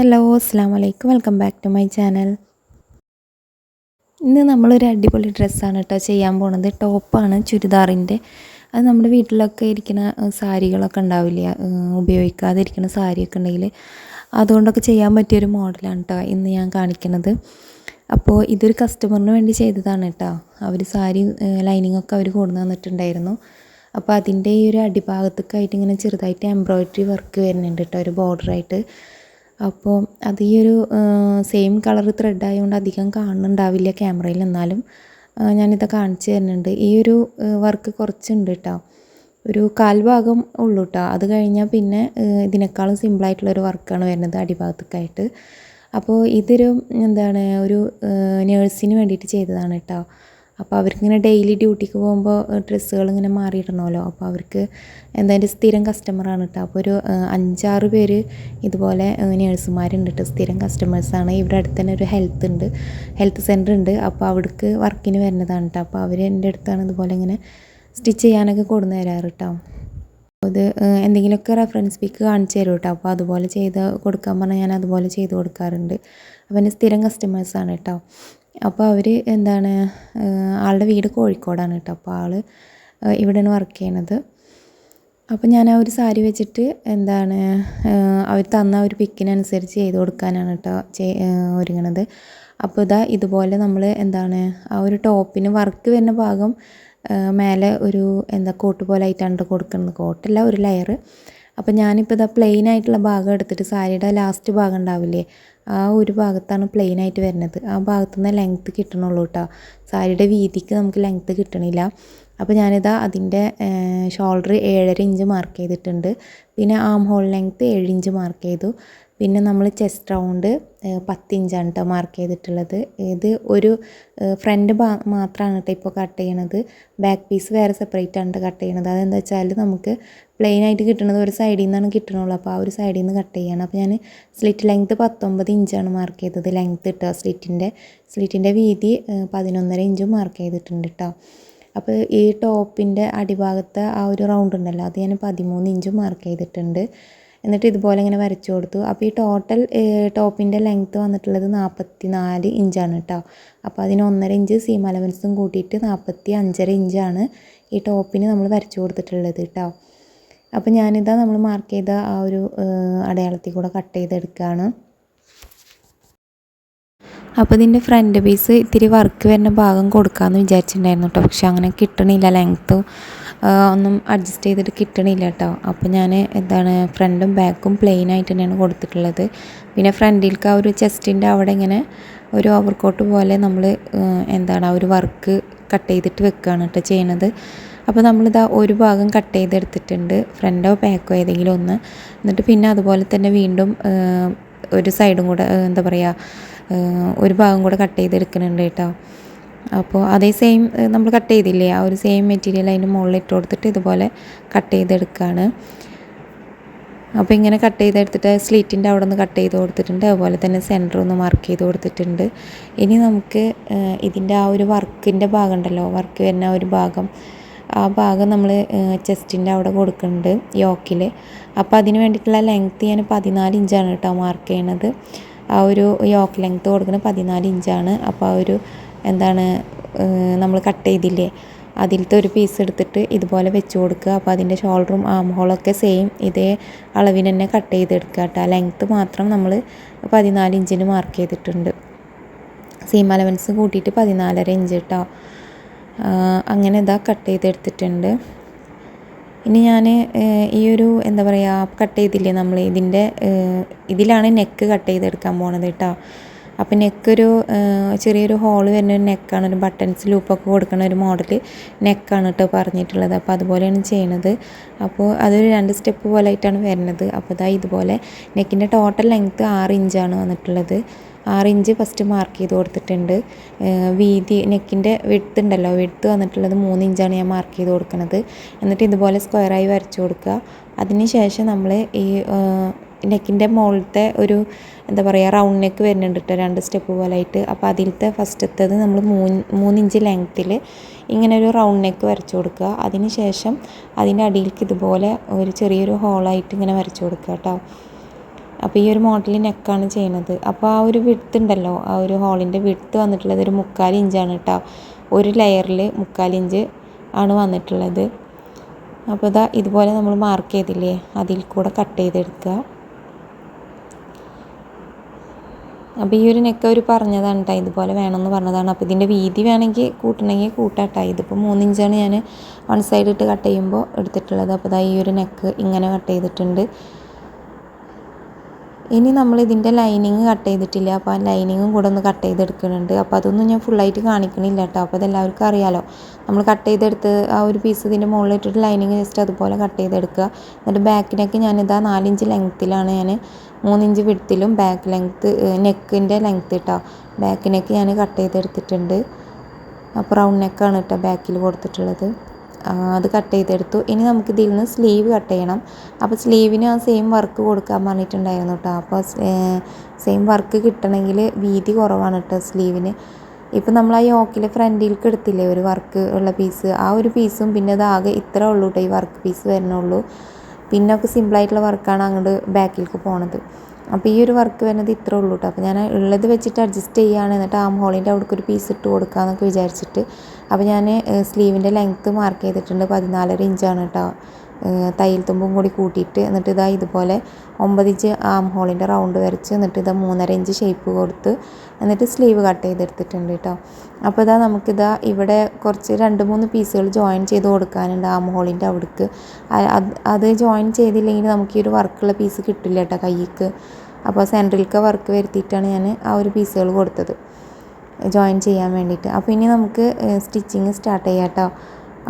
Hello അസ്സാം വലൈക്കും welcome back to my channel ഇന്ന് നമ്മളൊരു അടിപൊളി ഡ്രസ്സാണ് കേട്ടോ ചെയ്യാൻ പോണത്. ടോപ്പാണ് ചുരിദാറിന്റെ. അത് നമ്മുടെ വീട്ടിലൊക്കെ ഇരിക്കുന്ന സാരികളൊക്കെ ഉണ്ടാവില്ല? ഉപയോഗിക്കാതെ ഇരിക്കുന്ന സാരിയൊക്കെ ഉണ്ടെങ്കിൽ അതുകൊണ്ടൊക്കെ ചെയ്യാൻ പറ്റിയൊരു മോഡലാണ് കേട്ടോ ഇന്ന് ഞാൻ കാണിക്കുന്നത് അപ്പോൾ ഇതൊരു കസ്റ്റമറിന് വേണ്ടി ചെയ്തതാണ് കേട്ടോ. അവർ സാരി ലൈനിങ് ഒക്കെ അവർ കൊണ്ടു തന്നിട്ടുണ്ടായിരുന്നു. അപ്പോൾ അതിന്റെ ഈ ഒരു അടിഭാഗത്തൊക്കെ ആയിട്ട് ഇങ്ങനെ ചെറുതായിട്ട് എംബ്രോയിഡറി വർക്ക് വരുന്നുണ്ട് കേട്ടോ. ഒരു ബോർഡറായിട്ട് അപ്പോൾ അത് ഈ ഒരു സെയിം കളർ ത്രെഡ് ആയതുകൊണ്ട് അധികം കാണുന്നുണ്ടാവില്ല ക്യാമറയിൽ എന്നാലും. ഞാനിത് കാണിച്ചു തരുന്നുണ്ട്. ഈ ഒരു വർക്ക് കുറച്ചുണ്ട് കേട്ടോ ഒരു കാൽഭാഗം ഉള്ളു കേട്ടോ അത് കഴിഞ്ഞാൽ പിന്നെ ഇതിനേക്കാളും സിമ്പിളായിട്ടുള്ളൊരു വർക്കാണ് വരുന്നത് അടിഭാഗത്തേക്കായിട്ട്. അപ്പോൾ ഇതൊരു എന്താണ് ഒരു നേഴ്സിന് വേണ്ടിയിട്ട് ചെയ്തതാണ് കേട്ടോ അപ്പോൾ അവർക്കിങ്ങനെ ഡെയിലി ഡ്യൂട്ടിക്ക് പോകുമ്പോൾ ഡ്രസ്സുകൾ ഇങ്ങനെ മാറിയിടണമല്ലോ. അപ്പോൾ അവർക്ക് എന്തായാലും സ്ഥിരം കസ്റ്റമറാണ് കേട്ടോ അപ്പോൾ ഒരു അഞ്ചാറ് പേര് ഇതുപോലെ നേഴ്സുമാരുണ്ട് കേട്ടോ സ്ഥിരം കസ്റ്റമേഴ്സാണ് ഇവിടെ അടുത്ത് തന്നെ ഒരു ഹെൽത്ത് ഉണ്ട്. ഹെൽത്ത് സെന്റർ ഉണ്ട്. അപ്പോൾ അവിടേക്ക് വർക്കിന് വരുന്നതാണ് കേട്ടോ അപ്പോൾ അവർ എന്റെ അടുത്താണ് ഇതുപോലെ ഇങ്ങനെ സ്റ്റിച്ച് ചെയ്യാനൊക്കെ കൊടുന്നു തരാറ് കേട്ടോ അത് എന്തെങ്കിലുമൊക്കെ റെഫറൻസ് പിക്ക് കാണിച്ചു തരും കേട്ടോ അപ്പോൾ അതുപോലെ ചെയ്ത് കൊടുക്കാൻ പറഞ്ഞാൽ ഞാൻ അതുപോലെ ചെയ്ത് കൊടുക്കാറുണ്ട്. അപ്പം എന്റെ സ്ഥിരം കസ്റ്റമേഴ്സാണ് കേട്ടോ അപ്പോൾ അവർ എന്താണ് ആളുടെ വീട് കോഴിക്കോടാണ് കേട്ടോ. അപ്പോൾ ആൾ ഇവിടെയാണ് വർക്ക് ചെയ്യണത്. അപ്പോൾ ഞാൻ ആ ഒരു സാരി വെച്ചിട്ട് എന്താണ് അവർ തന്ന ഒരു പിക്കിനനുസരിച്ച് ചെയ്ത് കൊടുക്കാനാണ് കേട്ടോ ഒരുങ്ങണത്. അപ്പോൾ ഇതാ ഇതുപോലെ നമ്മൾ എന്താണ് ആ ഒരു ടോപ്പിന് വർക്ക് വരുന്ന ഭാഗം മേലെ ഒരു എന്താ കോട്ട് പോലെ ആയിട്ടാണ് കൊടുക്കുന്നത്. കോട്ടല്ല ഒരു ലെയർ അപ്പോൾ ഞാനിപ്പോൾ ഇതാ പ്ലെയിൻ ആയിട്ടുള്ള ഭാഗം എടുത്തിട്ട് സാരിയുടെ ലാസ്റ്റ് ഭാഗം ഉണ്ടാവില്ലേ ആ ഒരു ഭാഗത്താണ് പ്ലെയിൻ ആയിട്ട് വരുന്നത്. ആ ഭാഗത്തു നിന്ന് ലെങ്ത്ത് കിട്ടണുള്ളൂ കേട്ടോ സാരിയുടെ വീതിക്ക് നമുക്ക് ലെങ്ത്ത് കിട്ടണില്ല. അപ്പോൾ ഞാനിതാ അതിന്റെ ഷോൾഡർ ഏഴര ഇഞ്ച് മാർക്ക് ചെയ്തിട്ടുണ്ട്. പിന്നെ ആം ഹോൾ ലെങ്ത്ത് ഏഴ് ഇഞ്ച് മാർക്ക് ചെയ്തു. പിന്നെ നമ്മൾ ചെസ്റ്റ് റൗണ്ട് പത്ത് ഇഞ്ചാണ് കേട്ടോ മാർക്ക് ചെയ്തിട്ടുള്ളത്. ഇത് ഒരു ഫ്രണ്ട് ഭാ മാത്രമാണ് കേട്ടോ ഇപ്പോൾ കട്ട് ചെയ്യണത്. ബാക്ക് പീസ് വേറെ സെപ്പറേറ്റ് ആണ് കട്ട് ചെയ്യണത്. അതെന്താ വെച്ചാൽ നമുക്ക് പ്ലെയിൻ ആയിട്ട് കിട്ടുന്നത് ഒരു സൈഡിൽ നിന്നാണ് കിട്ടണുള്ളൂ. അപ്പോൾ ആ ഒരു സൈഡിൽ നിന്ന് കട്ട് ചെയ്യണം. അപ്പോൾ ഞാൻ സ്ലിറ്റ് ലെങ്ത്ത് പത്തൊമ്പത് ഇഞ്ചാണ് മാർക്ക് ചെയ്തത്. ലെങ്ത്ത് കിട്ടുക സ്ലിറ്റിന്റെ സ്ലിറ്റിന്റെ വീതി പതിനൊന്നര ഇഞ്ചും മാർക്ക് ചെയ്തിട്ടുണ്ട് കേട്ടോ അപ്പോൾ ഈ ടോപ്പിന്റെ അടിഭാഗത്തെ ആ ഒരു റൗണ്ട് ഉണ്ടല്ലോ അത് ഞാൻ പതിമൂന്ന് ഇഞ്ചും മാർക്ക് ചെയ്തിട്ടുണ്ട്. എന്നിട്ട് ഇതുപോലെ ഇങ്ങനെ വരച്ചു കൊടുത്തു. അപ്പോൾ ഈ ടോട്ടൽ ടോപ്പിന്റെ ലെങ്ത്ത് വന്നിട്ടുള്ളത് നാൽപ്പത്തി നാല് ഇഞ്ചാണ് കേട്ടോ അപ്പോൾ അതിന് ഒന്നര ഇഞ്ച് സീം അലവൻസും കൂട്ടിയിട്ട് നാൽപ്പത്തി അഞ്ചര ഇഞ്ചാണ് ഈ ടോപ്പിന് നമ്മൾ വരച്ചു കൊടുത്തിട്ടുള്ളത് കേട്ടോ അപ്പോൾ ഞാനിതാ നമ്മൾ മാർക്ക് ചെയ്ത ആ ഒരു അടയാളത്തിൽ കൂടെ കട്ട് ചെയ്തെടുക്കുകയാണ് അപ്പോൾ ഇതിന്റെ ഫ്രണ്ട് പീസ് ഇത്തിരി വർക്ക് വരുന്ന ഭാഗം കൊടുക്കാമെന്ന് വിചാരിച്ചിട്ടുണ്ടായിരുന്നു കേട്ടോ പക്ഷെ അങ്ങനെ കിട്ടണില്ല ലെങ്ത്ത് ഒന്നും അഡ്ജസ്റ്റ് ചെയ്തിട്ട് കിട്ടണില്ല കേട്ടോ അപ്പോൾ ഞാൻ എന്താണ് ഫ്രണ്ടും ബാക്കും പ്ലെയിൻ ആയിട്ട് തന്നെയാണ് കൊടുത്തിട്ടുള്ളത്. പിന്നെ ഫ്രണ്ടിലേക്ക് ആ ഒരു ചെസ്റ്റിന്റെ അവിടെ ഇങ്ങനെ ഒരു ഓവർകോട്ട് പോലെ നമ്മൾ എന്താണ് ആ ഒരു വർക്ക് കട്ട് ചെയ്തിട്ട് വെക്കുകയാണ് കേട്ടോ ചെയ്യണത്. അപ്പോൾ നമ്മളിതാ ഒരു ഭാഗം കട്ട് ചെയ്തെടുത്തിട്ടുണ്ട്. ഫ്രണ്ടോ ബാക്കോ ഏതെങ്കിലും ഒന്ന്. എന്നിട്ട് പിന്നെ അതുപോലെ തന്നെ വീണ്ടും ഒരു സൈഡും കൂടെ എന്താ പറയുക ഒരു ഭാഗം കൂടെ കട്ട് ചെയ്തെടുക്കുന്നുണ്ട് കേട്ടോ. അപ്പോൾ അതേ സെയിം നമ്മൾ കട്ട് ചെയ്തില്ലേ? ആ ഒരു സെയിം മെറ്റീരിയൽ അതിന്റെ മുകളിൽ ഇട്ട് കൊടുത്തിട്ട് ഇതുപോലെ കട്ട് ചെയ്തെടുക്കുകയാണ് അപ്പോൾ ഇങ്ങനെ കട്ട് ചെയ്തെടുത്തിട്ട് സ്ലീറ്റിന്റെ അവിടെ നിന്ന് കട്ട് ചെയ്ത് കൊടുത്തിട്ടുണ്ട്. അതുപോലെ തന്നെ സെന്റർ ഒന്ന് മാർക്ക് ചെയ്ത് കൊടുത്തിട്ടുണ്ട്. ഇനി നമുക്ക് ഇതിന്റെ ആ ഒരു വർക്കിന്റെ ഭാഗം ഉണ്ടല്ലോ. വർക്ക് വരുന്ന ഒരു ഭാഗം ആ ഭാഗം നമ്മൾ ചെസ്റ്റിന്റെ അവിടെ കൊടുക്കുന്നുണ്ട് യോക്കിൽ അപ്പോൾ അതിന് വേണ്ടിയിട്ടുള്ള ലെങ്ത്ത് ഞാൻ പതിനാല് ഇഞ്ചാണ് കേട്ടോ മാർക്ക് ചെയ്യണത്. ആ ഒരു യോക്ക് ലെങ്ത്ത് കൊടുക്കുന്നത് പതിനാല് ഇഞ്ചാണ്. അപ്പോൾ ആ ഒരു എന്താണ് നമ്മൾ കട്ട് ചെയ്തില്ലേ അതിലത്തെ ഒരു പീസ് എടുത്തിട്ട് ഇതുപോലെ വെച്ച് കൊടുക്കുക. അപ്പോൾ അതിന്റെ ഷോൾഡറും ആം ഹോളൊക്കെ സെയിം ഇതേ അളവിന് തന്നെ കട്ട് ചെയ്തെടുക്കുക കേട്ടോ ലെങ്ത്ത് മാത്രം നമ്മൾ പതിനാല് ഇഞ്ചിന് മാർക്ക് ചെയ്തിട്ടുണ്ട്. സീം അലവൻസ് കൂട്ടിയിട്ട് പതിനാലര ഇഞ്ച് കേട്ടോ അങ്ങനെ ഇതാ കട്ട് ചെയ്തെടുത്തിട്ടുണ്ട്. ഇനി ഞാൻ ഈ ഒരു എന്താ പറയുക കട്ട് ചെയ്തില്ലേ നമ്മൾ ഇതിന്റെ ഇതിലാണ് നെക്ക് കട്ട് ചെയ്തെടുക്കാൻ പോണത് കേട്ടോ അപ്പോൾ നെക്കൊരു ചെറിയൊരു ഹോൾ വരുന്ന ഒരു നെക്കാണ് ഒരു ബട്ടൺസ് ലൂപ്പൊക്കെ കൊടുക്കുന്ന ഒരു മോഡൽ നെക്കാണ് കേട്ടോ പറഞ്ഞിട്ടുള്ളത്. അപ്പോൾ അതുപോലെയാണ് ചെയ്യണത്. അപ്പോൾ അതൊരു രണ്ട് സ്റ്റെപ്പ് പോലെ ആയിട്ടാണ് വരുന്നത്. അപ്പോൾ ഇതാ ഇതുപോലെ നെക്കിന്റെ ടോട്ടൽ ലെങ്ത്ത് ആറ് ഇഞ്ചാണ് വന്നിട്ടുള്ളത്. ആറ് ഇഞ്ച് ഫസ്റ്റ് മാർക്ക് ചെയ്ത് കൊടുത്തിട്ടുണ്ട്. വീതി നെക്കിന്റെ വിടുത്ത് ഉണ്ടല്ലോ. വിടുത്ത് വന്നിട്ടുള്ളത് മൂന്ന് ഇഞ്ചാണ് ഞാൻ മാർക്ക് ചെയ്ത് കൊടുക്കുന്നത് എന്നിട്ട് ഇതുപോലെ സ്ക്വയറായി വരച്ചു കൊടുക്കുക. അതിന് ശേഷം നമ്മൾ ഈ നെക്കിന്റെ മുകളിലത്തെ ഒരു എന്താ പറയുക റൗണ്ട് നെക്ക് വരുന്നുണ്ട് കേട്ടോ രണ്ട് സ്റ്റെപ്പ് പോലെ ആയിട്ട് അപ്പോൾ അതിലത്തെ ഫസ്റ്റത്തേത് നമ്മൾ മൂന്ന് മൂന്നിഞ്ച് ലെങ്ത്തിൽ ഇങ്ങനെ ഒരു റൗണ്ട് നെക്ക് വരച്ചു കൊടുക്കുക. അതിന് ശേഷം അതിന്റെ അടിയിലേക്ക് ഇതുപോലെ ഒരു ചെറിയൊരു ഹോളായിട്ട് ഇങ്ങനെ വരച്ചു കൊടുക്കുക കേട്ടോ അപ്പോൾ ഈ ഒരു മോഡൽ നെക്കാണ് ചെയ്യുന്നത് അപ്പോൾ ആ ഒരു വിഡ്ത്ത് ഉണ്ടല്ലോ ആ ഒരു ഹോളിന്റെ വിഡ്ത്ത് വന്നിട്ടുള്ളത് ഒരു മുക്കാൽ ഇഞ്ചാണ് കേട്ടോ ഒരു ലെയറിൽ മുക്കാൽ ഇഞ്ച് ആണ് വന്നിട്ടുള്ളത്. അപ്പോൾ ഇതാ ഇതുപോലെ നമ്മൾ മാർക്ക് ചെയ്തില്ലേ അതിൽ കൂടെ കട്ട് ചെയ്തെടുക്കുക. അപ്പോൾ ഈ ഒരു നെക്ക് അവർ പറഞ്ഞതാണ് കേട്ടോ ഇതുപോലെ വേണമെന്ന് പറഞ്ഞതാണ്. അപ്പോൾ ഇതിന്റെ വീതി വേണമെങ്കിൽ കൂട്ടണമെങ്കിൽ കൂട്ടാട്ടോ ഇതിപ്പോൾ മൂന്നിഞ്ചാണ് ഞാൻ വൺ സൈഡ് ഇട്ട് കട്ട് ചെയ്യുമ്പോൾ എടുത്തിട്ടുള്ളത്. അപ്പോൾ ഇതാ ഈ ഒരു നെക്ക് ഇങ്ങനെ കട്ട് ചെയ്തിട്ടുണ്ട്. ഇനി നമ്മൾ ഇതിന്റെ ലൈനിങ് കട്ട് ചെയ്തിട്ടില്ല. അപ്പോൾ ആ ലൈനിങ്ങും കൂടെ ഒന്ന് കട്ട് ചെയ്തെടുക്കുന്നുണ്ട്. അപ്പോൾ അതൊന്നും ഞാൻ ഫുള്ളായിട്ട് കാണിക്കണില്ല കേട്ടോ അപ്പോൾ അതെല്ലാവർക്കും അറിയാലോ. നമ്മൾ കട്ട് ചെയ്തെടുത്ത് ആ ഒരു പീസ് ഇതിന്റെ മുകളിൽ ഇട്ടിട്ട് ലൈനിങ് ജസ്റ്റ് അതുപോലെ കട്ട് ചെയ്തെടുക്കുക. എന്നിട്ട് ബാക്കിനൊക്കെ ഞാനിതാ നാലിഞ്ച് ലെങ്ത്തിലാണ് ഞാൻ മൂന്നിഞ്ച് വിടത്തിലും ബാക്ക് ലെങ്ത്ത് നെക്കിന്റെ ലെങ്ത്ത് കേട്ടോ ബാക്കിനൊക്കെ ഞാൻ കട്ട് ചെയ്തെടുത്തിട്ടുണ്ട്. അപ്പോൾ റൗണ്ട് നെക്കാണ് കേട്ടോ ബാക്കിൽ കൊടുത്തിട്ടുള്ളത്. അത് കട്ട് ചെയ്തെടുത്തു. ഇനി നമുക്ക് ഇതിൽ നിന്ന് സ്ലീവ് കട്ട് ചെയ്യണം. അപ്പോൾ സ്ലീവിന് ആ സെയിം വർക്ക് കൊടുക്കാൻ പറഞ്ഞിട്ടുണ്ടായിരുന്നു കേട്ടോ അപ്പോൾ സെയിം വർക്ക് കിട്ടണമെങ്കിൽ വീതി കുറവാണ് കേട്ടോ സ്ലീവിന് ഇപ്പം നമ്മൾ ആ യോക്കിലെ ഫ്രണ്ടിലേക്ക് എടുത്തില്ലേ ഒരു വർക്ക് ഉള്ള പീസ് ആ ഒരു പീസും പിന്നെ അത് ആകെ ഇത്ര ഉള്ളൂ കേട്ടോ ഈ വർക്ക് പീസ് വരണുള്ളൂ പിന്നെ ഒക്കെ സിമ്പിളായിട്ടുള്ള വർക്കാണ് അങ്ങോട്ട് ബാക്കിലേക്ക് പോണത്. അപ്പോൾ ഈ ഒരു വർക്ക് വരുന്നത് ഇത്രേ ഉള്ളൂ കേട്ടോ അപ്പോൾ ഞാൻ ഉള്ളത് വെച്ചിട്ട് അഡ്ജസ്റ്റ് ചെയ്യുകയാണ് എന്നിട്ട് ആം ഹോളിന്റെ അവിടേക്ക് ഒരു പീസ് ഇട്ട് കൊടുക്കാമെന്നൊക്കെ വിചാരിച്ചിട്ട് അപ്പോൾ ഞാൻ സ്ലീവിന്റെ ലെങ്ത്ത് മാർക്ക് ചെയ്തിട്ടുണ്ട് പതിനാലര ഇഞ്ചാണ് കേട്ടോ തയ്യൽ തുമ്പും കൂടി കൂട്ടിയിട്ട് എന്നിട്ട് ഇതാ ഇതുപോലെ ഒമ്പത് ഇഞ്ച് ആം ഹോളിന്റെ റൗണ്ട് വരച്ച് എന്നിട്ട് ഇതാ മൂന്നര ഇഞ്ച് ഷേപ്പ് കൊടുത്ത് എന്നിട്ട് സ്ലീവ് കട്ട് ചെയ്തെടുത്തിട്ടുണ്ട് കേട്ടോ അപ്പോൾ ഇതാ നമുക്കിതാ ഇവിടെ കുറച്ച് രണ്ട് മൂന്ന് പീസുകൾ ജോയിൻ ചെയ്ത് കൊടുക്കാനുണ്ട് ആം ഹോളിന്റെ അവിടേക്ക്. അത് ജോയിൻ ചെയ്തില്ലെങ്കിൽ നമുക്ക് ഈ ഒരു വർക്കുള്ള പീസ് കിട്ടില്ല കേട്ടോ കൈക്ക് അപ്പോൾ സെൻട്രലിലേക്ക് വർക്ക് വരുത്തിയിട്ടാണ് ഞാൻ ആ ഒരു പീസുകൾ കൊടുത്തത്. ജോയിൻ ചെയ്യാൻ വേണ്ടിയിട്ട്. അപ്പോൾ ഇനി നമുക്ക് സ്റ്റിച്ചിങ് സ്റ്റാർട്ട് ചെയ്യാം കേട്ടോ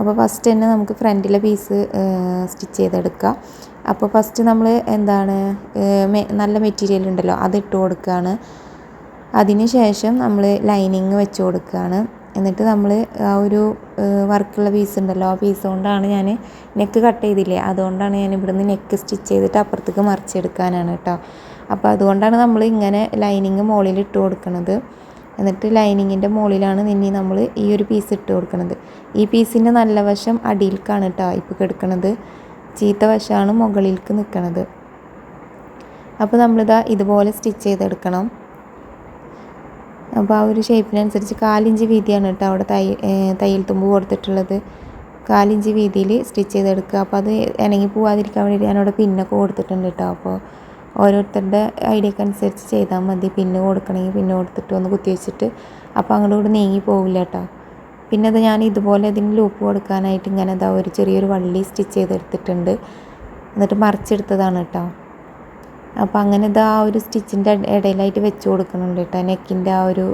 അപ്പോൾ ഫസ്റ്റ് തന്നെ നമുക്ക് ഫ്രണ്ടിലെ പീസ് സ്റ്റിച്ച് ചെയ്തെടുക്കാം. അപ്പോൾ ഫസ്റ്റ് നമ്മൾ എന്താണ് നല്ല മെറ്റീരിയൽ ഉണ്ടല്ലോ അത് ഇട്ട് കൊടുക്കുകയാണ് അതിന് ശേഷം നമ്മൾ ലൈനിങ് വെച്ച് കൊടുക്കുകയാണ് എന്നിട്ട് നമ്മൾ ആ ഒരു വർക്കുള്ള പീസ് ഉണ്ടല്ലോ ആ പീസ് കൊണ്ടാണ് ഞാൻ നെക്ക് കട്ട് ചെയ്തില്ലേ അതുകൊണ്ടാണ് ഞാൻ ഇവിടുന്ന് നെക്ക് സ്റ്റിച്ച് ചെയ്തിട്ട് അപ്പുറത്തേക്ക് മറിച്ചെടുക്കാനാണ് കേട്ടോ അപ്പോൾ അതുകൊണ്ടാണ് നമ്മൾ ഇങ്ങനെ ലൈനിങ് മുകളിൽ ഇട്ട് കൊടുക്കുന്നത് എന്നിട്ട് ലൈനിങ്ങിന്റെ മുകളിലാണ് നിന്നി നമ്മൾ ഈ ഒരു പീസ് ഇട്ട് കൊടുക്കുന്നത് ഈ പീസിന്റെ നല്ല വശം അടിയിൽക്കാണ് കേട്ടോ ഇപ്പോൾ കിടക്കുന്നത് ചീത്ത വശമാണ് മുകളിലേക്ക് നിൽക്കുന്നത് അപ്പോൾ നമ്മളിതാ ഇതുപോലെ സ്റ്റിച്ച് ചെയ്തെടുക്കണം. അപ്പോൾ ആ ഒരു ഷേപ്പിനനുസരിച്ച് കാലിഞ്ച് വീതിയാണ് കേട്ടോ അവിടെ തയ്യൽ തയ്യൽ തുമ്പ് കൊടുത്തിട്ടുള്ളത്. കാലിഞ്ച് വീതിയിൽ സ്റ്റിച്ച് ചെയ്തെടുക്കുക. അപ്പോൾ അത് ഇണങ്ങി പോവാതിരിക്കാൻ വേണ്ടിയിട്ട് ഞാനവിടെ പിന്നൊക്കെ കൊടുത്തിട്ടുണ്ട് കേട്ടോ അപ്പോൾ ഓരോരുത്തരുടെ ഐഡിയക്ക് അനുസരിച്ച് ചെയ്താൽ മതി. പിന്നെ കൊടുക്കണമെങ്കിൽ പിന്നെ കൊടുത്തിട്ട് ഒന്ന് കുത്തി വെച്ചിട്ട് അപ്പോൾ അങ്ങോട്ട് കൂടെ നീങ്ങി പോവില്ല കേട്ടോ. പിന്നെ അത് ഞാൻ ഇതുപോലെ ഇതിന് ലൂപ്പ് കൊടുക്കാനായിട്ട് ഇങ്ങനെ ഇതാ ഒരു ചെറിയൊരു വള്ളി സ്റ്റിച്ച് ചെയ്തെടുത്തിട്ടുണ്ട്. എന്നിട്ട് മറിച്ചെടുത്തതാണ് കേട്ടോ. അപ്പോൾ അങ്ങനെ ഇത് ആ ഒരു സ്റ്റിച്ചിന്റെ ഇടയിലായിട്ട് വെച്ച് കൊടുക്കുന്നുണ്ട് കേട്ടോ. നെക്കിന്റെ ആ ഒരു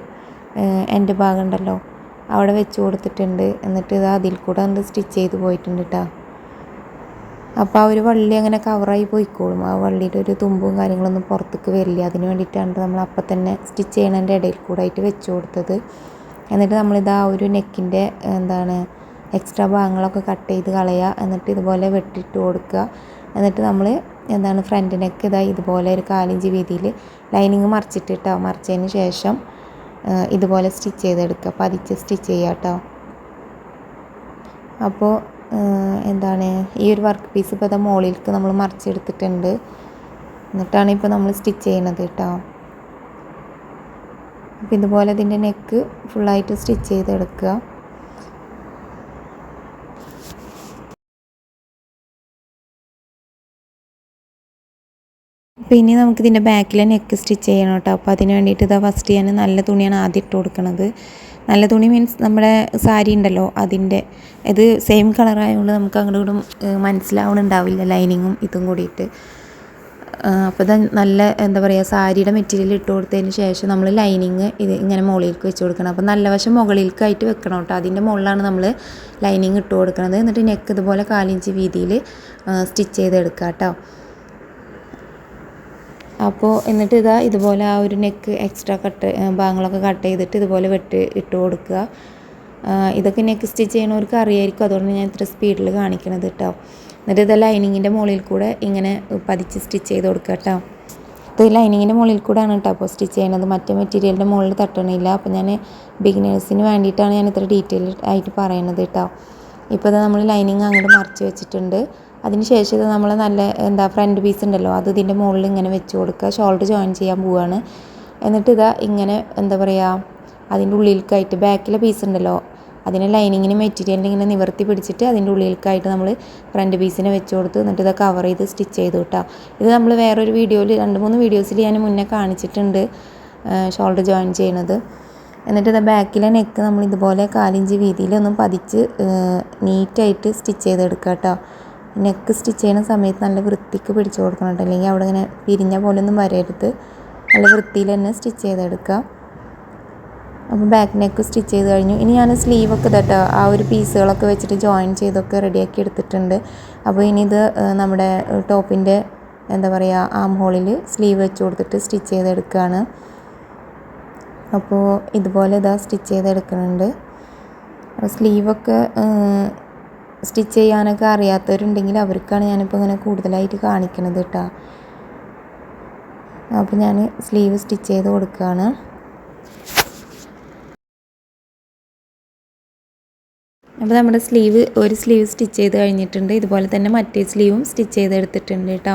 എന്റെ ഭാഗം ഉണ്ടല്ലോ. അവിടെ വെച്ച് കൊടുത്തിട്ടുണ്ട്. എന്നിട്ട് ഇത് അതിൽ കൂടെ ഒന്ന് സ്റ്റിച്ച് ചെയ്ത് പോയിട്ടുണ്ട് കേട്ടോ. അപ്പോൾ ആ ഒരു വള്ളി അങ്ങനെ കവറായി പോയിക്കോളും. ആ വള്ളിയുടെ ഒരു തുമ്പും കാര്യങ്ങളൊന്നും പുറത്തേക്ക് വരില്ല. അതിന് വേണ്ടിയിട്ടാണ് നമ്മൾ അപ്പം തന്നെ സ്റ്റിച്ച് ചെയ്യണതിന്റെ ഇടയിൽ കൂടെ ആയിട്ട് വെച്ച് കൊടുത്തത്. എന്നിട്ട് നമ്മളിത് ആ ഒരു നെക്കിന്റെ എന്താണ് എക്സ്ട്രാ ഭാഗങ്ങളൊക്കെ കട്ട് ചെയ്ത് കളയുക എന്നിട്ട് ഇതുപോലെ വെട്ടിട്ട് കൊടുക്കുക. എന്നിട്ട് നമ്മൾ എന്താണ് ഫ്രണ്ട് നെക്ക് ഇതാ ഇതുപോലെ ഒരു കാലിഞ്ച് വീതിയിൽ ലൈനിങ് മറിച്ചിട്ടിട്ടോ. മറിച്ചതിന് ശേഷം ഇതുപോലെ സ്റ്റിച്ച് ചെയ്തെടുക്കുക. പതിച്ച് സ്റ്റിച്ച് ചെയ്യുക കേട്ടോ അപ്പോൾ എന്താണ് ഈ ഒരു വർക്ക് പീസ് ഇപ്പോൾ അതാ മുകളിലേക്ക് നമ്മൾ മറിച്ചെടുത്തിട്ടുണ്ട്. എന്നിട്ടാണ് ഇപ്പോൾ നമ്മൾ സ്റ്റിച്ച് ചെയ്യുന്നത് കേട്ടോ അപ്പോൾ ഇതുപോലെ ഇതിന്റെ നെക്ക് ഫുള്ളായിട്ട് സ്റ്റിച്ച് ചെയ്തെടുക്കുക. ഇനി നമുക്ക് ഇതിന്റെ ബാക്കിലെ നെക്ക് സ്റ്റിച്ച് ചെയ്യണം കേട്ടോ അപ്പോൾ അതിന് വേണ്ടിയിട്ട് ഇതാ ഫസ്റ്റ് ഞാൻ നല്ല തുണിയാണ് ആദ്യം ഇട്ട് കൊടുക്കുന്നത് നല്ല തുണി മീൻസ് നമ്മുടെ സാരി ഉണ്ടല്ലോ അതിന്റെ. ഇത് സെയിം കളറായതുകൊണ്ട് നമുക്ക് അങ്ങോട്ടും ഇങ്ങോട്ടും മനസ്സിലാവണുണ്ടാവില്ല ലൈനിങ്ങും ഇതും കൂടിയിട്ട്. അപ്പോൾ ഇത് നല്ല എന്താ പറയുക സാരിയുടെ മെറ്റീരിയൽ ഇട്ട് കൊടുത്തതിന് ശേഷം നമ്മൾ ലൈനിങ് ഇത് ഇങ്ങനെ മുകളിലേക്ക് വെച്ച് കൊടുക്കണം. അപ്പോൾ നല്ല വശം മുകളിലേക്കായിട്ട് വെക്കണം കേട്ടോ. അതിന്റെ മുകളിലാണ് നമ്മൾ ലൈനിങ് ഇട്ട് കൊടുക്കുന്നത് എന്നിട്ട് നെക്ക് ഇതുപോലെ കാലിഞ്ച് വീതിയിൽ സ്റ്റിച്ച് ചെയ്തെടുക്കുക കേട്ടോ. അപ്പോൾ എന്നിട്ട് ഇതാ ഇതുപോലെ ആ ഒരു നെക്ക് എക്സ്ട്രാ കട്ട് ഭാഗങ്ങളൊക്കെ കട്ട് ചെയ്തിട്ട് ഇതുപോലെ വെട്ട് ഇട്ട് കൊടുക്കുക. ഇതൊക്കെ നെക്ക് സ്റ്റിച്ച് ചെയ്യണവർക്ക് അറിയായിരിക്കും. അതുകൊണ്ട് ഞാൻ ഇത്ര സ്പീഡിൽ കാണിക്കണത് കേട്ടോ എന്നിട്ട് ഇത് ലൈനിങ്ങിന്റെ മുകളിൽ കൂടെ ഇങ്ങനെ പതിച്ച് സ്റ്റിച്ച് ചെയ്ത് കൊടുക്കുക കേട്ടോ ഇത് ലൈനിങ്ങിന്റെ മുകളിൽ കൂടെയാണ് കേട്ടോ അപ്പോൾ സ്റ്റിച്ച് ചെയ്യണത്. മറ്റേ മെറ്റീരിയലിന്റെ മുകളിൽ തട്ടണില്ല. അപ്പോൾ ഞാൻ ബിഗിനേഴ്സിന് വേണ്ടിയിട്ടാണ് ഞാൻ ഇത്ര ഡീറ്റെയിൽ ആയിട്ട് പറയണത് കേട്ടോ ഇപ്പോൾ ഇത് നമ്മൾ ലൈനിങ് അങ്ങോട്ട് മറിച്ച് വെച്ചിട്ടുണ്ട്. അതിന് ശേഷം ഇത് നമ്മൾ നല്ല എന്താ ഫ്രണ്ട് പീസ് ഉണ്ടല്ലോ അത് ഇതിന്റെ മുകളിൽ ഇങ്ങനെ വെച്ച് കൊടുക്കുക. ഷോൾഡർ ജോയിൻ ചെയ്യാൻ പോവുകയാണ് എന്നിട്ട് ഇതാ ഇങ്ങനെ എന്താ പറയുക അതിന്റെ ഉള്ളിലേക്കായിട്ട് ബാക്കിലെ പീസ് ഉണ്ടല്ലോ അതിനെ ലൈനിങ്ങിന് മെറ്റീരിയലിൽ ഇങ്ങനെ നിവർത്തി പിടിച്ചിട്ട് അതിന്റെ ഉള്ളിലേക്കായിട്ട് നമ്മൾ ഫ്രണ്ട് പീസിനെ വെച്ച് കൊടുത്ത് എന്നിട്ട് ഇത് കവർ ചെയ്ത് സ്റ്റിച്ച് ചെയ്തു കേട്ടോ ഇത് നമ്മൾ വേറൊരു വീഡിയോയിൽ രണ്ട് മൂന്ന് വീഡിയോസിൽ ഞാൻ മുന്നേ കാണിച്ചിട്ടുണ്ട് ഷോൾഡർ ജോയിൻ ചെയ്യണത്. എന്നിട്ട് ഇത് ബാക്കിലെ നെക്ക് നമ്മൾ ഇതുപോലെ കാലിഞ്ച് വീതിയിലൊന്നും പതിച്ച് നീറ്റായിട്ട് സ്റ്റിച്ച് ചെയ്തെടുക്കുക കേട്ടോ നെക്ക് സ്റ്റിച്ച് ചെയ്യുന്ന സമയത്ത് നല്ല വൃത്തിക്ക് പിടിച്ചു കൊടുക്കണം കേട്ടോ. അല്ലെങ്കിൽ അവിടെ ഇങ്ങനെ പിരിഞ്ഞ പോലെ ഒന്നും വരരുത്. നല്ല വൃത്തിയിൽ തന്നെ സ്റ്റിച്ച് ചെയ്തെടുക്കുക അപ്പോൾ ബാക്ക് നെക്ക് സ്റ്റിച്ച് ചെയ്ത് കഴിഞ്ഞു. ഇനി ഞാൻ സ്ലീവൊക്കെ ഇതട്ടോ ആ ഒരു പീസുകളൊക്കെ വെച്ചിട്ട് ജോയിൻ ചെയ്തൊക്കെ റെഡിയാക്കി എടുത്തിട്ടുണ്ട്. അപ്പോൾ ഇനി ഇത് നമ്മുടെ ടോപ്പിന്റെ എന്താ പറയുക ആം ഹോളിൽ സ്ലീവ് വെച്ച് കൊടുത്തിട്ട് സ്റ്റിച്ച് ചെയ്തെടുക്കുകയാണ് അപ്പോൾ ഇതുപോലെ ഇതാ സ്റ്റിച്ച് ചെയ്തെടുക്കുന്നുണ്ട്. സ്ലീവൊക്കെ സ്റ്റിച്ച് ചെയ്യാനൊക്കെ അറിയാത്തവരുണ്ടെങ്കിൽ അവർക്കാണ് ഞാനിപ്പോൾ ഇങ്ങനെ കൂടുതലായിട്ട് കാണിക്കുന്നത് കേട്ടോ. അപ്പോൾ ഞാൻ സ്ലീവ് സ്റ്റിച്ച് ചെയ്ത് കൊടുക്കുകയാണ്. അപ്പോൾ നമ്മുടെ സ്ലീവ് ഒരു സ്ലീവ് സ്റ്റിച്ച് ചെയ്ത് കഴിഞ്ഞിട്ടുണ്ട്. ഇതുപോലെ തന്നെ മറ്റേ സ്ലീവും സ്റ്റിച്ച് ചെയ്തെടുത്തിട്ടുണ്ട് കേട്ടോ.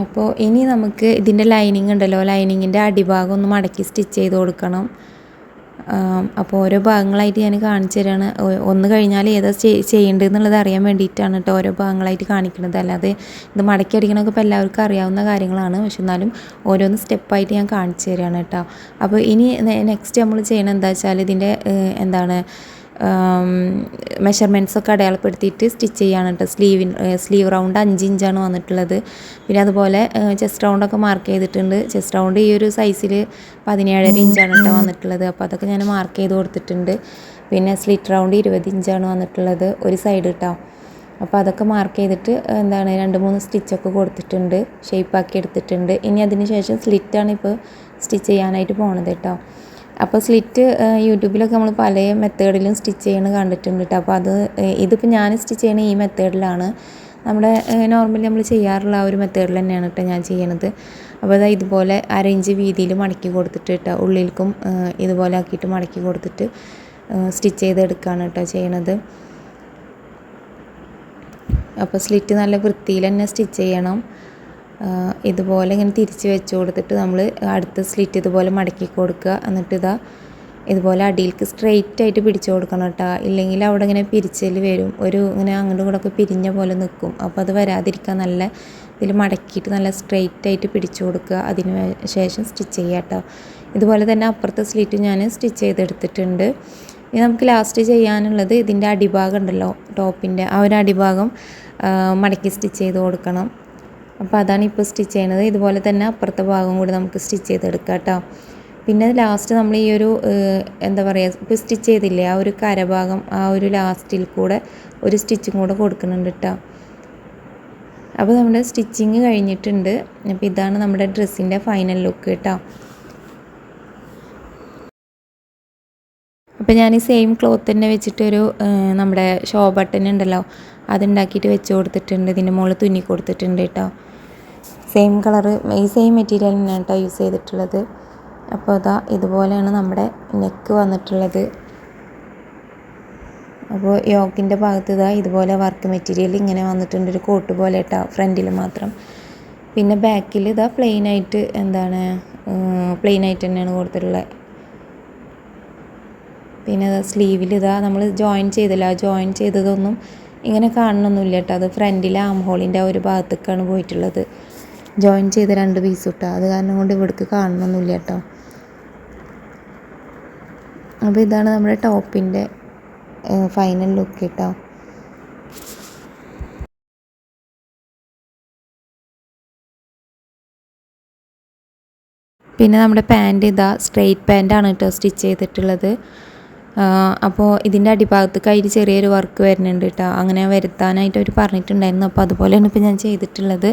അപ്പോൾ ഇനി നമുക്ക് ഇതിന്റെ ലൈനിങ് ഉണ്ടല്ലോ. ലൈനിങ്ങിന്റെ അടിഭാഗം ഒന്ന് മടക്കി സ്റ്റിച്ച് ചെയ്ത് കൊടുക്കണം. അപ്പോൾ ഓരോ ഭാഗങ്ങളായിട്ട് ഞാൻ കാണിച്ചു തരാണ്. ഒന്ന് കഴിഞ്ഞാൽ ഏതാ ചെയ്യേണ്ടതെന്നുള്ളത് അറിയാൻ വേണ്ടിയിട്ടാണ് കേട്ടോ ഓരോ ഭാഗങ്ങളായിട്ട് കാണിക്കുന്നത് അല്ലാതെ ഇത് മടക്കി അടിക്കണമൊക്കെ ഇപ്പോൾ എല്ലാവർക്കും അറിയാവുന്ന കാര്യങ്ങളാണ്. പക്ഷെ എന്നാലും ഓരോന്ന് സ്റ്റെപ്പായിട്ട് ഞാൻ കാണിച്ചു തരാണ് കേട്ടോ അപ്പോൾ ഇനി നെക്സ്റ്റ് നമ്മൾ ചെയ്യണം എന്താ വെച്ചാൽ ഇതിന്റെ എന്താണ് മെഷർമെന്റ്സ് ഒക്കെ അടയാളപ്പെടുത്തിയിട്ട് സ്റ്റിച്ച് ചെയ്യാണ് കേട്ടോ സ്ലീവിൻ സ്ലീവ് റൗണ്ട് അഞ്ച് ഇഞ്ചാണ് വന്നിട്ടുള്ളത്. പിന്നെ അതുപോലെ ചെസ്റ്റ് റൗണ്ടൊക്കെ മാർക്ക് ചെയ്തിട്ടുണ്ട്. ചെസ്റ്റ് റൗണ്ട് ഈ ഒരു സൈസിൽ പതിനേഴര ഇഞ്ചാണ് കേട്ടോ വന്നിട്ടുള്ളത്. അപ്പോൾ അതൊക്കെ ഞാൻ മാർക്ക് ചെയ്ത് കൊടുത്തിട്ടുണ്ട്. പിന്നെ സ്ലിറ്റ് റൗണ്ട് ഇരുപത് ഇഞ്ചാണ് വന്നിട്ടുള്ളത് ഒരു സൈഡ് കേട്ടോ അപ്പോൾ അതൊക്കെ മാർക്ക് ചെയ്തിട്ട് എന്താണ് രണ്ട് മൂന്ന് സ്റ്റിച്ചൊക്കെ കൊടുത്തിട്ടുണ്ട്. ഷേപ്പാക്കി എടുത്തിട്ടുണ്ട്. ഇനി അതിന് ശേഷം സ്ലിറ്റാണ് ഇപ്പോൾ സ്റ്റിച്ച് ചെയ്യാനായിട്ട് പോണത് കേട്ടോ അപ്പോൾ സ്ലിറ്റ് യൂട്യൂബിലൊക്കെ നമ്മൾ പല മെത്തേഡിലും സ്റ്റിച്ച് ചെയ്യണ കണ്ടിട്ടുണ്ട് കേട്ടോ അപ്പോൾ അത് ഇതിപ്പോൾ ഞാൻ സ്റ്റിച്ച് ചെയ്യണ ഈ മെത്തേഡിലാണ്. നമ്മുടെ നോർമലി നമ്മൾ ചെയ്യാറുള്ള ആ ഒരു മെത്തേഡിൽ തന്നെയാണ് കേട്ടോ ഞാൻ ചെയ്യണത്. അപ്പോൾ അതാ ഇതുപോലെ അരയിഞ്ച് വീതിയിൽ മടക്കി കൊടുത്തിട്ട് കേട്ടോ ഉള്ളിൽക്കും ഇതുപോലെ ആക്കിയിട്ട് മടക്കി കൊടുത്തിട്ട് സ്റ്റിച്ച് ചെയ്തെടുക്കുകയാണ് കേട്ടോ ചെയ്യണത്. അപ്പോൾ സ്ലിറ്റ് നല്ല വൃത്തിയിൽ തന്നെ സ്റ്റിച്ച് ചെയ്യണം. ഇതുപോലെ ഇങ്ങനെ തിരിച്ച് വെച്ച് കൊടുത്തിട്ട് നമ്മൾ അടുത്ത സ്ലിറ്റ് ഇതുപോലെ മടക്കി കൊടുക്കുക. എന്നിട്ട് ഇതാ ഇതുപോലെ അടിയിലേക്ക് സ്ട്രെയിറ്റ് ആയിട്ട് പിടിച്ചു കൊടുക്കണം കേട്ടോ ഇല്ലെങ്കിൽ അവിടെ ഇങ്ങനെ പിരിച്ചൽ വരും. ഒരു ഇങ്ങനെ അങ്ങോട്ടും ഇങ്ങോട്ടൊക്കെ പിരിഞ്ഞ പോലെ നിൽക്കും അപ്പോൾ അത് വരാതിരിക്കാൻ നല്ല ഇതിൽ മടക്കിയിട്ട് നല്ല സ്ട്രെയിറ്റ് ആയിട്ട് പിടിച്ചു കൊടുക്കുക. അതിന് ശേഷം സ്റ്റിച്ച് ചെയ്യുക കേട്ടോ ഇതുപോലെ തന്നെ അപ്പുറത്തെ സ്ലിറ്റ് ഞാൻ സ്റ്റിച്ച് ചെയ്തെടുത്തിട്ടുണ്ട്. ഇനി നമുക്ക് ലാസ്റ്റ് ചെയ്യാനുള്ളത് ഇതിന്റെ അടിഭാഗം ഉണ്ടല്ലോ ടോപ്പിന്റെ ആ ഒരു അടിഭാഗം മടക്കി സ്റ്റിച്ച് ചെയ്ത് കൊടുക്കണം. അപ്പോൾ അതാണ് ഇപ്പോൾ സ്റ്റിച്ച് ചെയ്യണത് ഇതുപോലെ തന്നെ അപ്പുറത്തെ ഭാഗം കൂടി നമുക്ക് സ്റ്റിച്ച് ചെയ്തെടുക്കാം കേട്ടോ. പിന്നെ ലാസ്റ്റ് നമ്മൾ ഈ ഒരു എന്താ പറയുക ഇപ്പോൾ സ്റ്റിച്ച് ചെയ്തില്ലേ ആ ഒരു കരഭാഗം ആ ഒരു ലാസ്റ്റിൽ കൂടെ ഒരു സ്റ്റിച്ചും കൂടെ കൊടുക്കുന്നുണ്ട് കേട്ടോ. അപ്പോൾ നമ്മുടെ സ്റ്റിച്ചിങ് കഴിഞ്ഞിട്ടുണ്ട്. അപ്പോൾ ഇതാണ് നമ്മുടെ ഡ്രസ്സിന്റെ ഫൈനൽ ലുക്ക് കേട്ടോ. അപ്പോൾ ഞാൻ ഈ സെയിം ക്ലോത്ത് തന്നെ വെച്ചിട്ടൊരു നമ്മുടെ ഷോ ബട്ടൺ ഉണ്ടല്ലോ അതുണ്ടാക്കിയിട്ട് വെച്ച് കൊടുത്തിട്ടുണ്ട്. ഇതിന്റെ മുകളിൽ തുന്നി കൊടുത്തിട്ടുണ്ട് കേട്ടോ. സെയിം കളറ് ഈ സെയിം മെറ്റീരിയൽ തന്നെയാണ് കേട്ടോ യൂസ് ചെയ്തിട്ടുള്ളത്. അപ്പോൾ അതാ ഇതുപോലെയാണ് നമ്മുടെ നെക്ക് വന്നിട്ടുള്ളത്. അപ്പോൾ യോക്കിന്റെ ഭാഗത്ത് ഇതാ ഇതുപോലെ വർക്ക് മെറ്റീരിയൽ ഇങ്ങനെ വന്നിട്ടുണ്ട്. ഒരു കോട്ട് പോലെ കേട്ടോ ഫ്രണ്ടിൽ മാത്രം. പിന്നെ ബാക്കിൽ ഇതാ പ്ലെയിൻ ആയിട്ട് എന്താണ് പ്ലെയിൻ ആയിട്ട് തന്നെയാണ് കൊടുത്തിട്ടുള്ളത് പിന്നെ സ്ലീവിൽ ഇതാ നമ്മൾ ജോയിൻ ചെയ്തില്ല. ജോയിൻ ചെയ്തതൊന്നും ഇങ്ങനെ കാണണമെന്നില്ല കേട്ടോ. അത് ഫ്രണ്ടിലെ ആം ഹോളിന്റെ ആ ഒരു ഭാഗത്തേക്കാണ് പോയിട്ടുള്ളത്. ജോയിൻ ചെയ്ത രണ്ട് പീസ് ഇട്ടാൽ അത് കാരണം കൊണ്ട് ഇവിടേക്ക് കാണണമെന്നില്ല കേട്ടോ അപ്പോൾ ഇതാണ് നമ്മുടെ ടോപ്പിന്റെ ഫൈനൽ ലുക്ക് കേട്ടോ പിന്നെ നമ്മുടെ പാന്റ് ഇതാ സ്ട്രെയിറ്റ് പാന്റാണ് കേട്ടോ സ്റ്റിച്ച് ചെയ്തിട്ടുള്ളത്. അപ്പോൾ ഇതിന്റെ അടിഭാഗത്ത് കയ്യിൽ ചെറിയൊരു വർക്ക് വരുന്നുണ്ട് കേട്ടോ അങ്ങനെ വരുത്താനായിട്ട് അവർ പറഞ്ഞിട്ടുണ്ടായിരുന്നു. അപ്പോൾ അതുപോലെയാണ് ഇപ്പോൾ ഞാൻ ചെയ്തിട്ടുള്ളത്.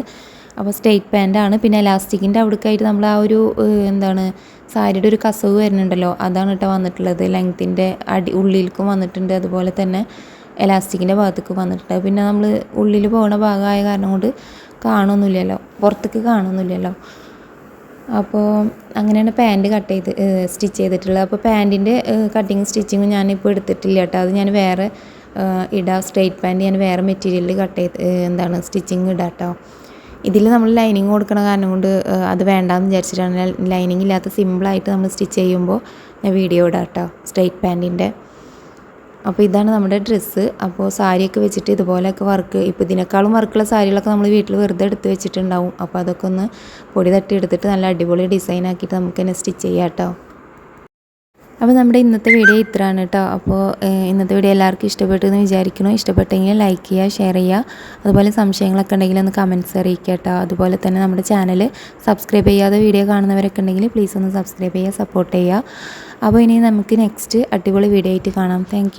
അപ്പോൾ സ്റ്റേറ്റ് പാന്റാണ് പിന്നെ എലാസ്റ്റിക്കിന്റെ അവിടേക്കായിട്ട് നമ്മൾ ആ ഒരു എന്താണ് സാരിയുടെ ഒരു കസവ് വരുന്നുണ്ടല്ലോ അതാണ് കേട്ടോ വന്നിട്ടുള്ളത്. ലെങ്ത്തിന്റെ അടി ഉള്ളിലേക്കും വന്നിട്ടുണ്ട്. അതുപോലെ തന്നെ എലാസ്റ്റിക്കിന്റെ ഭാഗത്തേക്ക് വന്നിട്ടുണ്ട്. പിന്നെ നമ്മൾ ഉള്ളിൽ പോകുന്ന ഭാഗമായ കാരണം കൊണ്ട് കാണുന്നില്ലല്ലോ പുറത്തേക്ക് കാണുന്നില്ലല്ലോ അപ്പോൾ അങ്ങനെയാണ് പാന്റ് കട്ട് ചെയ്ത് സ്റ്റിച്ച് ചെയ്തിട്ടുള്ളത്. അപ്പോൾ പാന്റിന്റെ കട്ടിങ് സ്റ്റിച്ചിങ്ങും ഞാനിപ്പോൾ എടുത്തിട്ടില്ല കേട്ടോ അത് ഞാൻ വേറെ ഇടാം. സ്ട്രെയിറ്റ് പാന്റ് ഞാൻ വേറെ മെറ്റീരിയലിൽ കട്ട് ചെയ്ത് എന്താണ് സ്റ്റിച്ചിങ് ഇടാം കേട്ടോ ഇതിൽ നമ്മൾ ലൈനിങ് കൊടുക്കണ കാരണം കൊണ്ട് അത് വേണ്ടാന്ന് വിചാരിച്ചിട്ടാണ് ലൈനിങ് ഇല്ലാത്ത സിമ്പിളായിട്ട് നമ്മൾ സ്റ്റിച്ച് ചെയ്യുമ്പോൾ ഞാൻ വീഡിയോ ഇടാം കേട്ടോ സ്ട്രെയിറ്റ് പാന്റിന്റെ അപ്പോൾ ഇതാണ് നമ്മുടെ ഡ്രസ്സ് അപ്പോൾ സാരിയൊക്കെ വെച്ചിട്ട് ഇതുപോലെയൊക്കെ വർക്ക് ഇപ്പോൾ ഇതിനേക്കാളും വർക്കുള്ള സാരികളൊക്കെ നമ്മൾ വീട്ടിൽ വെറുതെ എടുത്ത് വെച്ചിട്ടുണ്ടാവും. അപ്പോൾ അതൊക്കെ ഒന്ന് പൊടി തട്ടി എടുത്തിട്ട് നല്ല അടിപൊളി ഡിസൈൻ ആക്കിയിട്ട് നമുക്ക് തന്നെ സ്റ്റിച്ച് ചെയ്യാം കേട്ടോ അപ്പോൾ നമ്മുടെ ഇന്നത്തെ വീഡിയോ ഇത്രയാണ് കേട്ടോ. അപ്പോൾ ഇന്നത്തെ വീഡിയോ എല്ലാവർക്കും ഇഷ്ടപ്പെട്ടു എന്ന് വിചാരിക്കുന്നു. ഇഷ്ടപ്പെട്ടെങ്കിൽ ലൈക്ക് ചെയ്യുക ഷെയർ ചെയ്യുക. അതുപോലെ സംശയങ്ങളൊക്കെ ഉണ്ടെങ്കിൽ ഒന്ന് കമന്റ്സ് അറിയിക്കുക കേട്ടോ. അതുപോലെ തന്നെ നമ്മുടെ ചാനൽ സബ്സ്ക്രൈബ് ചെയ്യാതെ വീഡിയോ കാണുന്നവരൊക്കെ ഉണ്ടെങ്കിൽ പ്ലീസ് ഒന്ന് സബ്സ്ക്രൈബ് ചെയ്യുക സപ്പോർട്ട് ചെയ്യുക. അപ്പോൾ ഇനി നമുക്ക് നെക്സ്റ്റ് അടിപൊളി വീഡിയോ ആയിട്ട് കാണാം. താങ്ക്